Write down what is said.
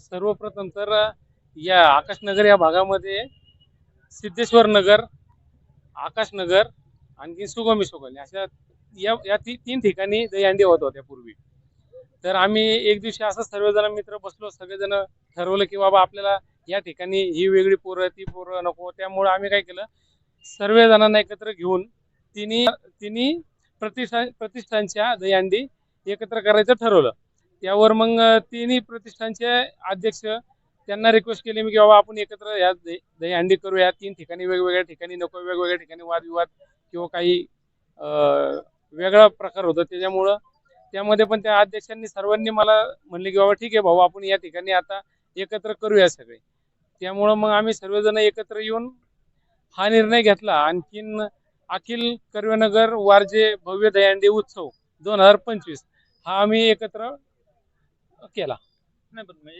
सर्वप्रथम तर या आकाशनगर या भागामध्ये सिद्धेश्वर नगर आकाशनगर आणखी सुगमी सुगमी अशा या या ती तीन ठिकाणी दहीहंडी होत होत्या पूर्वी. तर आम्ही एक दिवशी असं सर्वजण मित्र बसलो सगळेजण ठरवलं की बाबा आपल्याला या ठिकाणी ही वेगळी पोरं ती पोरं नको. त्यामुळं आम्ही काय केलं सर्व जणांना एकत्र घेऊन तिन्ही तिन्ही प्रतिष्ठान प्रतिष्ठानच्या दहीहंडी एकत्र करायचं ठरवलं. त्यावर मग तिन्ही प्रतिष्ठानचे अध्यक्ष त्यांना रिक्वेस्ट केली मी की बाबा आपण एकत्र या दही दहीहंडी करूया. तीन ठिकाणी वेगवेगळ्या ठिकाणी नको वेगवेगळ्या ठिकाणी वादविवाद किंवा काही वेगळा प्रकार होता त्याच्यामुळं. त्यामध्ये पण त्या अध्यक्षांनी सर्वांनी मला म्हणले की बाबा ठीक आहे भाऊ आपण या ठिकाणी आता एकत्र करूया सगळे. त्यामुळं मग आम्ही सर्वजण एकत्र येऊन हा निर्णय घेतला. आणखीन अखिल कर्वेनगर वारजे भव्य दहीहंडी उत्सव दोन हजार पंचवीस हा आम्ही एकत्र केला. नाही पण म्हणजे